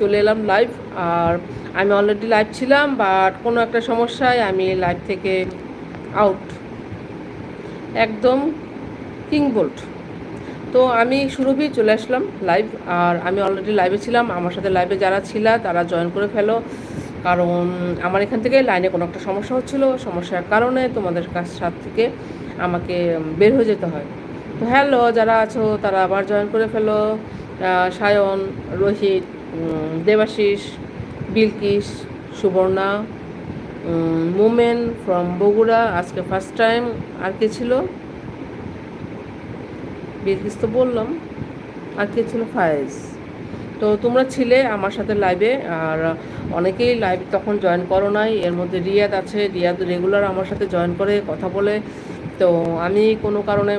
চলে এলাম লাইভ আর আমি অলরেডি লাইভ ছিলাম বাট কোনো একটা সমস্যায় আমি লাইভ থেকে আউট একদম কিং বোল্ট তো আমি সুরভি চলে আসলাম লাইভ আর আমি অলরেডি লাইভে ছিলাম। আমার সাথে লাইভে যারা ছিল, তারা জয়েন করে ফেলো। কারণ আমার এখান থেকে লাইনে কোনো একটা সমস্যা হচ্ছিল। সমস্যার কারণে তোমাদের কাছ সাথ থেকে আমাকে বের হয়ে যেতে হয়। তো হ্যালো যারা আছো, তারা আবার জয়েন করে ফেলো। সায়ন, রোহিত দেবাশিস, বিলকিস, সুবর্ণা মোমেন ফ্রম বগুড়া। আজকে ফার্স্ট টাইম আর কে ছিল? বিলকিস তো বললাম। আর কে ছিল? ফায়েজ। তো তোমরা ছিলে আমার সাথে লাইভে আর অনেকেই লাইভ তখন জয়েন করো নাই। এর মধ্যে রিয়াদ আছে। রিয়াদ রেগুলার আমার সাথে জয়েন করে, কথা বলে। তো আমি কোনো কারণে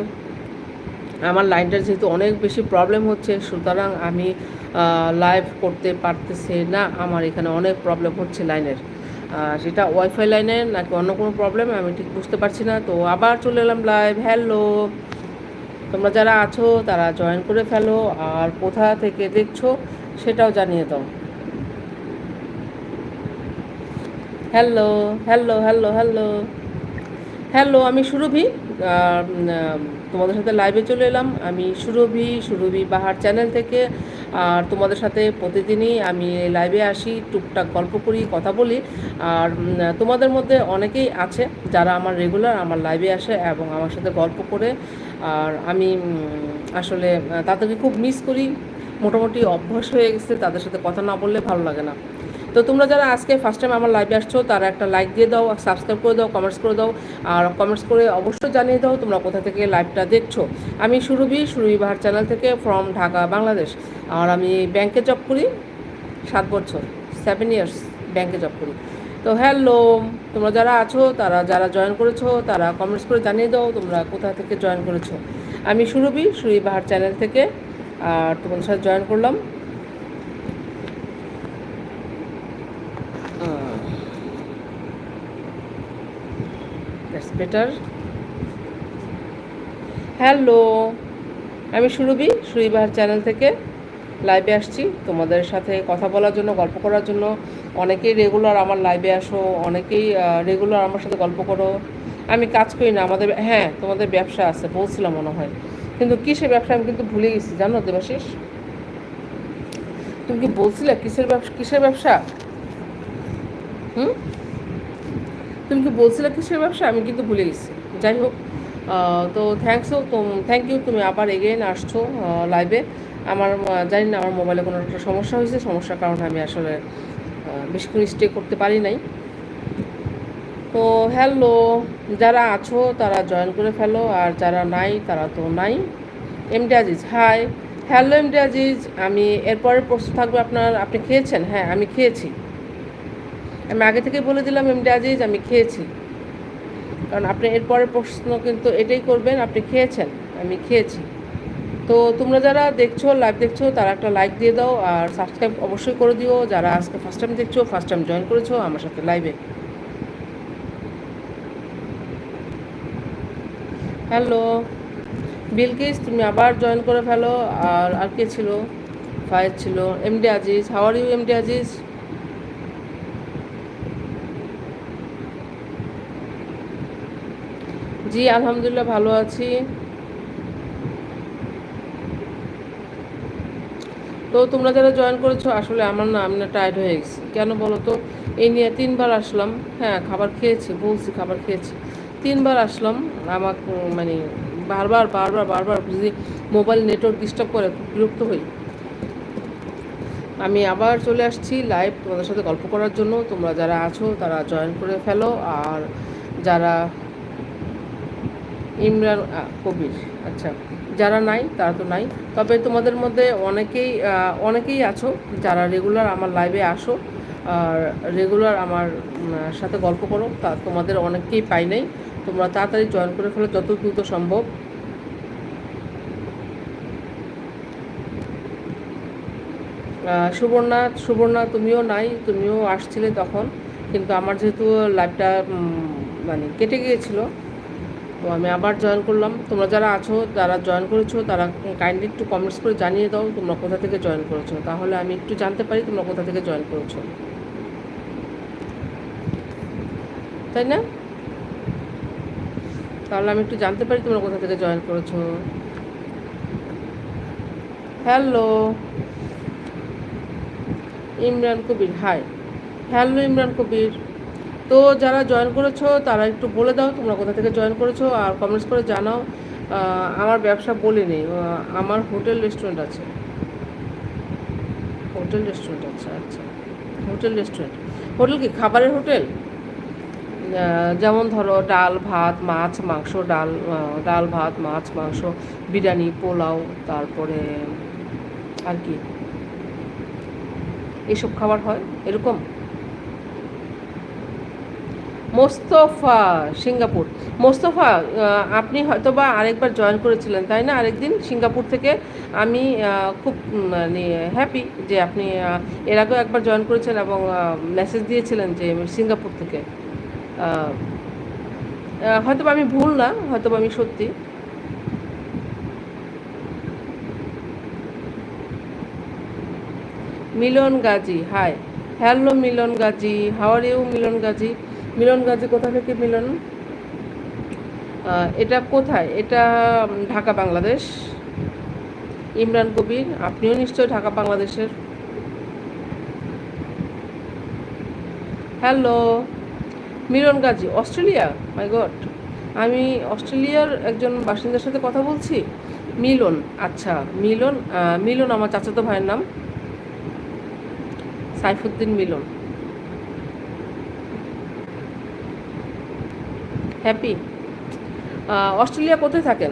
আমার লাইনটার যেহেতু অনেক বেশি প্রবলেম হচ্ছে, সুতরাং আমি লাইভ করতে পারতেছি না। আমার এখানে অনেক প্রবলেম হচ্ছে লাইনের। সেটা ওয়াইফাই লাইনের নাকি অন্য কোনো প্রবলেম আমি ঠিক বুঝতে পারছি না। তো আবার চলে এলাম লাইভ হ্যালো তোমরা যারা আছো, তারা জয়েন করে ফেলো। আর কোথা থেকে দেখছ, সেটাও জানিয়ে দাও। Hello hello hello hello hello আমি সুরভি। তোমাদের সাথে লাইভে চলে এলাম। আমি সুরভি সুরভি বাহার চ্যানেল থেকে। আর তোমাদের সাথে প্রতিদিনই আমি লাইভে আসি, টুকটাক গল্প করি, কথা বলি। আর তোমাদের মধ্যে অনেকেই আছে যারা আমার রেগুলার আমার লাইভে আসে এবং আমার সাথে গল্প করে। আর আমি আসলে তাদেরকে খুব মিস করি। মোটামুটি অভ্যাস হয়ে গেছে, তাদের সাথে কথা না বললে ভালো লাগে না। তো তোমরা যারা আজকে ফার্স্ট টাইম আমার লাইভে আসছো, তারা একটা লাইক দিয়ে দাও সাবস্ক্রাইব করে দাও কমেন্টস করে দাও, আর কমেন্টস করে অবশ্যই জানিয়ে দাও তোমরা কোথা থেকে লাইভটা দেখছ। আমি সুরভি সুরভি বাহার চ্যানেল থেকে ফ্রম ঢাকা, বাংলাদেশ। আর আমি ব্যাংকে জব করি সাত বছর সেভেন ইয়ার্স ব্যাংকে জব করি। তো হ্যালো তোমরা যারা আছো, তারা যারা জয়েন করেছ, তারা কমেন্টস করে জানিয়ে দাও তোমরা কোথা থেকে জয়েন করেছ। আমি সুরভি সুরভি বাহার চ্যানেল থেকে, আর তোমাদের সাথে জয়েন করলাম। দ্যাটস বেটার হ্যালো আমি সুরভি সুরিবাহার চ্যানেল থেকে লাইভে আসছি। তোমাদের সাথে কথা বলার জন্য, গল্প করার জন্য। অনেকেই রেগুলার আমার লাইভে আসো, অনেকেই রেগুলার আমার সাথে গল্প করো। আমি কাজ করি না, আমাদের হ্যাঁ তোমাদের ব্যবসা আছে, বলছিলাম মনে হয়। কিন্তু কিসের ব্যবসা আমি কিন্তু ভুলে গেছি, জানো দেবাশিস? তুমি কি বলছিলে কিসের ব্যবসা কিসের ব্যবসা? হুম? তুমি কি বলছিলে কিসের ব্যবসা? আমি কিন্তু ভুলে গেছি। যাই হোক তো থ্যাংকস তো থ্যাংক ইউ তুমি আবার এগেইন আসছো লাইভে আমার জানি না আমার মোবাইলে কোনো একটা সমস্যা হয়েছে, সমস্যার কারণে আমি আসলে বেশিক্ষণ স্টে করতে পারি নাই। তো হ্যালো যারা আছো, তারা জয়েন করে ফেলো, আর যারা নাই, তারা তো নাই। MD Aziz hi hello MD Aziz আমি, এরপরে প্রশ্ন থাকবে আপনার, আপনি খেয়েছেন? হ্যাঁ আমি খেয়েছি। আমি আগে থেকে বলে দিলাম এমডি আজিজ, আমি খেয়েছি। কারণ আপনি এরপরের প্রশ্ন কিন্তু এটাই করবেন, আপনি খেয়েছেন, আমি খেয়েছি। তো তোমরা যারা দেখছ লাইভ দেখছ, তারা একটা লাইক দিয়ে দাও আর সাবস্ক্রাইব অবশ্যই করে দিও। যারা আজকে ফার্স্ট টাইম দেখছ ফার্স্ট টাইম জয়েন করেছ, আমার সাথে লাইভে হ্যালো বিলকিস, তুমি আবার জয়েন করে ফেলো। আর আর কে ছিল? ফায়েজ ছিল। MD Aziz how are you MD Aziz? জি, আলহামদুলিল্লাহ ভালো আছি। তো তোমরা যারা জয়েন করেছ, আসলে আমার না, আমি না টায়ার্ড হয়ে গেছি। কেন বলো তো? এই নিয়ে তিনবার আসলাম। হ্যাঁ খাবার খেয়েছি, বলছি খাবার খেয়েছি। তিনবার আসলাম। আমার মানে বারবার বারবার বারবার যদি মোবাইল নেটওয়ার্ক ডিস্টার্ব করে বিরক্ত হই। আমি আবার চলে আসছি লাইভ তোমাদের সাথে গল্প করার জন্য। তোমরা যারা আছো, তারা জয়েন করে ফেলো। আর যারা ইমরান কবির। আচ্ছা যারা নাই, তারা তো নাই। তবে তোমাদের মধ্যে অনেকেই অনেকেই আছো, যারা রেগুলার আমার লাইভে আসো, আর রেগুলার আমার সাথে গল্প করো, তা তোমাদের অনেককেই পাই নাই। তোমরা তাড়াতাড়ি জয়েন করে ফেলো, যত দ্রুত সম্ভব। সুবর্ণা সুবর্ণা, তুমিও নাই, তুমিও আসছিলে তখন, কিন্তু আমার যেহেতু লাইভটা মানে কেটে গিয়েছিল তো আমি আবার জয়েন করলাম। তোমরা যারা আছো, যারা জয়েন করেছ, তারা কাইন্ডলি একটু কমেন্টস করে জানিয়ে দাও তোমরা কোথা থেকে জয়েন করেছ। তাহলে আমি একটু জানতে পারি তোমরা কোথা থেকে জয়েন করেছ। তাই না? তাহলে আমি একটু জানতে পারি তোমরা কোথা থেকে জয়েন করেছ। Hello Imran Kabir hi hello Imran Kabir. তো যারা জয়েন করেছ, তারা একটু বলে দাও তোমরা কোথা থেকে জয়েন করেছ আর কমেন্টস করে জানাও। আমার ব্যবসা বলিনি আমার হোটেল রেস্টুরেন্ট আছে। হোটেল রেস্টুরেন্ট আছে আচ্ছা। হোটেল রেস্টুরেন্ট হোটেল কি? খাবারের হোটেল? যেমন ধরো ডাল, ভাত, মাছ, মাংস, ডাল ডাল, ভাত, মাছ, মাংস, বিরিয়ানি, পোলাও, তারপরে আর কি? এসব খাবার হয়? এরকম? মোস্তফা সিঙ্গাপুর। মোস্তফা আপনি হয়তো বা আরেকবার জয়েন করেছিলেন, তাই না? আরেকদিন সিঙ্গাপুর থেকে আমি খুব মানে হ্যাপি যে আপনি এর আগেও একবার জয়েন করেছেন এবং মেসেজ দিয়েছিলেন যে সিঙ্গাপুর থেকে। হয়তো আমি ভুল না হয়তো আমি সত্যি। Milan Gazi hi hello Milan Gazi. How are you Milan Gazi? Milan Gazi কোথা থেকে মিলন? এটা কোথায়? এটা ঢাকা, বাংলাদেশ। ইমরান কবির, আপনিও নিশ্চয়ই ঢাকা, বাংলাদেশের। Hello, Milan Gazi, Australia? My God আমি অস্ট্রেলিয়ার একজন বাসিন্দার সাথে কথা বলছি? মিলন আচ্ছা মিলন মিলন, আমার চাচাতো ভাইয়ের নাম। সাইফুদ্দিন মিলন। হ্যাপি। অস্ট্রেলিয়া কোথায় থাকেন?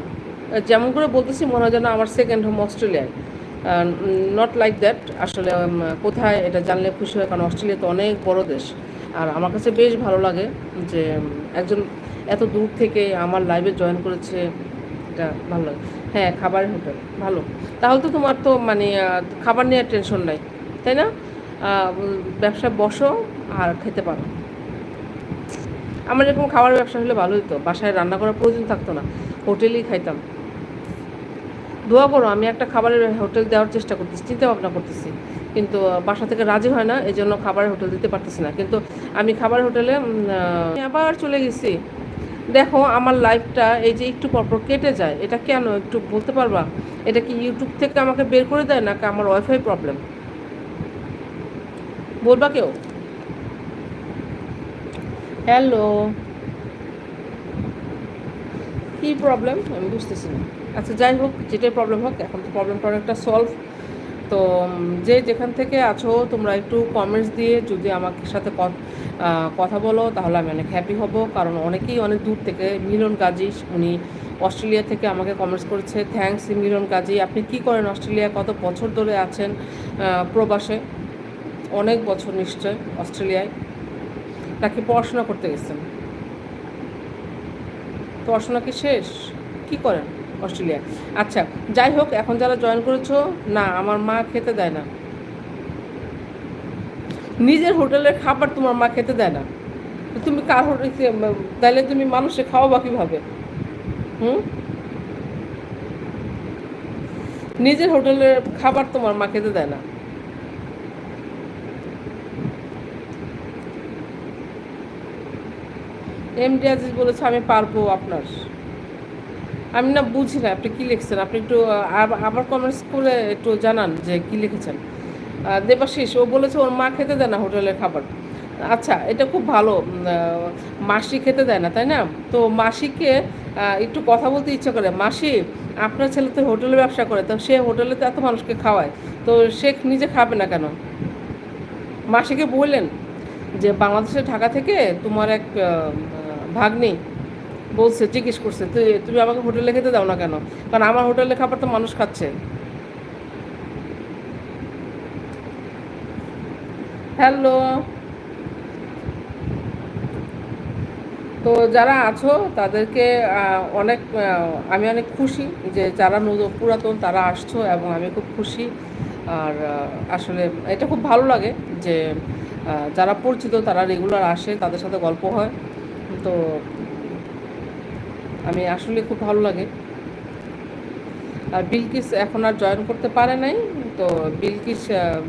যেমন করে বলতেছি মনে হয় যেন আমার সেকেন্ড হোম অস্ট্রেলিয়ায়। নট লাইক দ্যাট আসলে কোথায় এটা জানলে খুশি হয় কারণ অস্ট্রেলিয়া তো অনেক বড় দেশ। আর আমার কাছে বেশ ভালো লাগে যে একজন এত দূর থেকে আমার লাইভে জয়েন করেছে এটা ভালো লাগে। হ্যাঁ খাবারের হোটেল ভালো। তাহলে তো তোমার তো মানে খাবার নেওয়ার টেনশন নাই তাই না? আহ, উম, ব্যবসা বসো আর খেতে পারো। আমার এরকম খাবার ব্যবসা হলে ভালো হতো বাসায় রান্না করার প্রয়োজন থাকতো না। হোটেলেই খাইতাম। দোয়া করো, আমি একটা খাবারের হোটেল দেওয়ার চেষ্টা করতেছি চিন্তা ভাবনা করতেছি। কিন্তু বাসা থেকে রাজি হয় না এই জন্য খাবারের হোটেল দিতে পারতেছি না। কিন্তু আমি খাবার হোটেলে আবার চলে গেছি। দেখো, আমার লাইফটা এই যে একটু পরপর কেটে যায়। এটা কেন একটু বলতে পারবা? এটা কি ইউটিউব থেকে আমাকে বের করে দেয়, নাকি আমার ওয়াইফাই প্রবলেম বলবা কেউ? হ্যালো কী প্রবলেম আমি বুঝতেছি না। আচ্ছা যাই হোক, যেটাই প্রবলেম হোক, এখন তো প্রবলেমটা অনেকটা সলভ তো যে যেখান থেকে আছো, তোমরা একটু কমেন্টস দিয়ে যদি আমার সাথে কথা বলো, তাহলে আমি অনেক হ্যাপি হব। কারণ অনেকেই অনেক দূর থেকে, মিলন কাজী উনি অস্ট্রেলিয়া থেকে আমাকে কমেন্টস করেছে। থ্যাংকস মিলন কাজী আপনি কি করেন অস্ট্রেলিয়া? কত বছর ধরে আছেন প্রবাসে? অনেক বছর নিশ্চয় অস্ট্রেলিয়ায়। নাকি পড়াশোনা করতে গেছেন? পড়াশোনা কি শেষ? কি করেন অস্ট্রেলিয়া? আচ্ছা যাই হোক, এখন যারা জয়েন করেছ, না, আমার মা খেতে দেয় না। নিজের হোটেলের খাবার তোমার মা খেতে দেয় না। তুমি কার হোটেল তাহলে তুমি মানুষে খাওয়াবা কীভাবে? হুম? নিজের হোটেলের খাবার তোমার মা খেতে দেয় না। এমডি আজিজ বলেছে, আমি পারব আপনার। আমি না বুঝি না, আপনি কি লিখছেন? আপনি একটু আবার কমেন্টস করে একটু জানান যে কি লিখেছেন। দেবাশিস, ও বলেছে, ওর মা খেতে দেয় না হোটেলের খাবার। আচ্ছা এটা খুব ভালো মাসি খেতে দেয় না, তাই না? তো মাসিকে একটু কথা বলতে ইচ্ছা করে, মাসি, আপনার ছেলে তো হোটেলে ব্যবসা করে, তো সে হোটেলে তো এত মানুষকে খাওয়ায়, তো সে নিজে খাবে না কেন? মাসিকে বললেন যে, বাংলাদেশের ঢাকা থেকে তোমার এক ভাগ্নি বলছে, জিজ্ঞেস করছে, তুই, তুমি আমাকে হোটেলে খেতে দাও না কেন? কারণ আমার হোটেলে খাবার তো মানুষ খাচ্ছে। হ্যালো। তো যারা আছো, তাদেরকে অনেক আমি অনেক খুশি যে যারা নতুন পুরাতন, তারা আসছো এবং আমি খুব খুশি। আর আসলে এটা খুব ভালো লাগে যে যারা পরিচিত, তারা রেগুলার আসে, তাদের সাথে গল্প হয়। তো আমি আসলে খুব ভালো লাগে। আর বিলকিস এখন আর জয়েন করতে পারে নাই, তো বিলকিস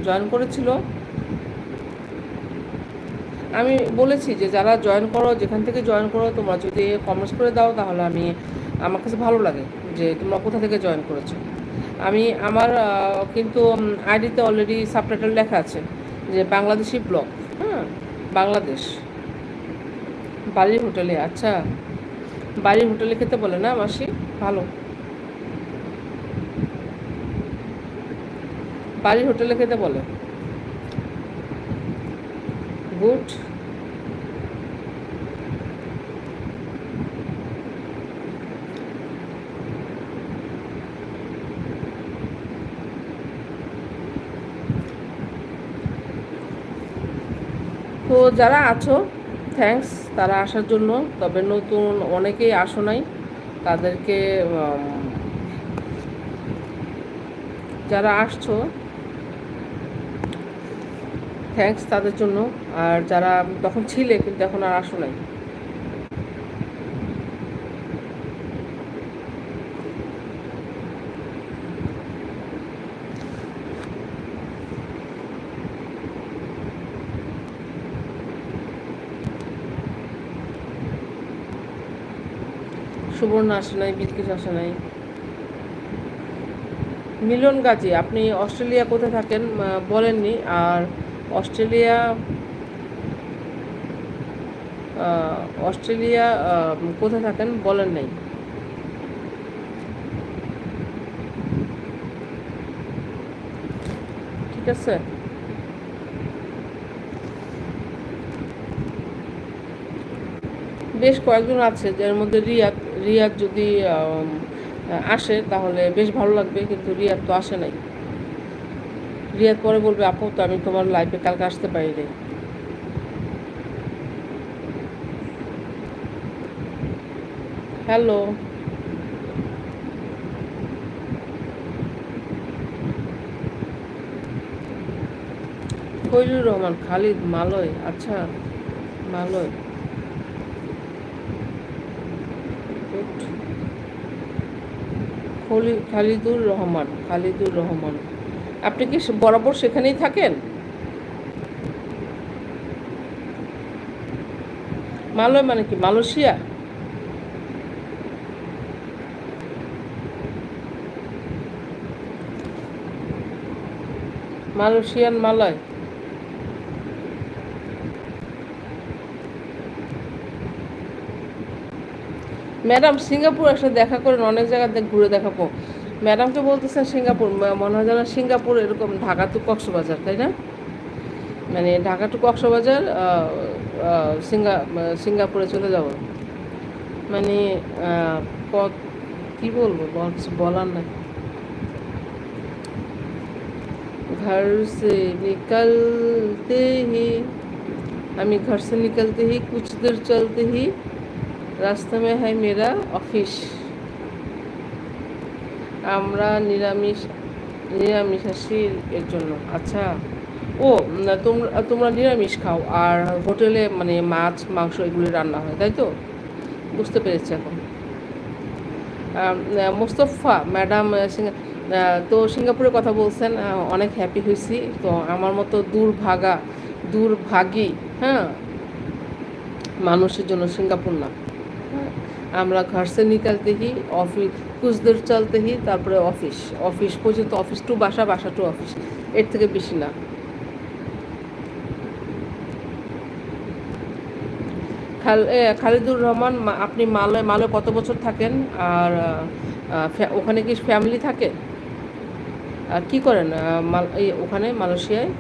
জয়েন করেছিল। আমি বলেছি যে যারা জয়েন করো, যেখান থেকে জয়েন করো, তোমরা যদি কমেন্টস করে দাও, তাহলে আমি, আমার কাছে ভালো লাগে যে তোমরা কোথা থেকে জয়েন করেছ। আমি, আমার কিন্তু আইডিতে অলরেডি সাবটাইটেল লেখা আছে যে বাংলাদেশি ব্লগ হ্যাঁ? বাংলাদেশ। বাড়ির হোটেলে আচ্ছা। বাড়ির হোটেলে খেতে বলে না মাসি? ভালো। বাড়ির হোটেলে খেতে বলে। গুড। তো যারা আছো থ্যাঙ্কস তারা আসার জন্য। তবে নতুন অনেকেই আসো নাই। তাদেরকে যারা আসছো থ্যাংকস তাদের জন্য। আর যারা তখন ছিলে, কিন্তু এখন আর আসো নাই। সুবর্ণ আসে নাই, বিলকিস আসে নাই। মিলন গাজী, আপনি অস্ট্রেলিয়া কোথায় থাকেন? বলেননি। আর অস্ট্রেলিয়া অস্ট্রেলিয়া কোথায় থাকেন? বলেন নাই। ঠিক আছে? বেশ কয়েকজন আছে, যার মধ্যে রিয়াদ রিয়াদ যদি আসে, তাহলে বেশ ভালো লাগবে, কিন্তু রিয়াদ তো আসে নাই। রিয়াদ পরে বলবে, আপু, তো আমি তোমার লাইফে কালকে আসতে পারি রে হ্যালো ফৈজুর রহমান, খালিদ মালয় আচ্ছা মালয়। খালিদুর রহমান খালিদুর রহমান। আপনি কি বরাবর সেখানেই থাকেন? মালয় মানে কি, Malaysia? Malaysian Malay. Madam, Singapore আসলে দেখা করেন, অনেক জায়গাতে ঘুরে দেখাবো ম্যাডামকে বলতেছেন সিঙ্গাপুর মনে হয় যেন সিঙ্গাপুর এরকম ঢাকা টু কক্সবাজার, তাই না? মানে ঢাকা টু কক্সবাজার সিঙ্গা সিঙ্গাপুরে চলে যাব। মানে কি বলব? বলার না ঘর সে নিকলতে হি, আমি সে নিকলতে কুছ দূর চলতে হি। রাস্তা মে হ্যাঁ মেরা অফিস। আমরা নিরামিষ নিরামিষাশী এর জন্য। আচ্ছা। ও তোমরা তোমরা নিরামিষ খাও। আর হোটেলে মানে মাছ, মাংস এগুলি রান্না হয়, তাই তো? বুঝতে পেরেছি এখন। মোস্তফা, ম্যাডাম তো সিঙ্গাপুরের কথা বলছেন অনেক হ্যাপি হয়েছি। তো আমার মতো দুর্ভাগা দুর্ভাগী হ্যাঁ? মানুষের জন্য সিঙ্গাপুর না। আমরা ঘর সে নিকালতে হি অফিস কুছ দূর চলতে হি, তারপরে অফিস অফিস পর্যন্ত অফিস টু বাসা বাসা টু অফিস এর থেকে বেশি না। খালিদুর রহমান আপনি মালয় মালয় কত বছর থাকেন? আর ওখানে কি ফ্যামিলি থাকে? আর কি করেন? ওখানে মালয়েশিয়ায়?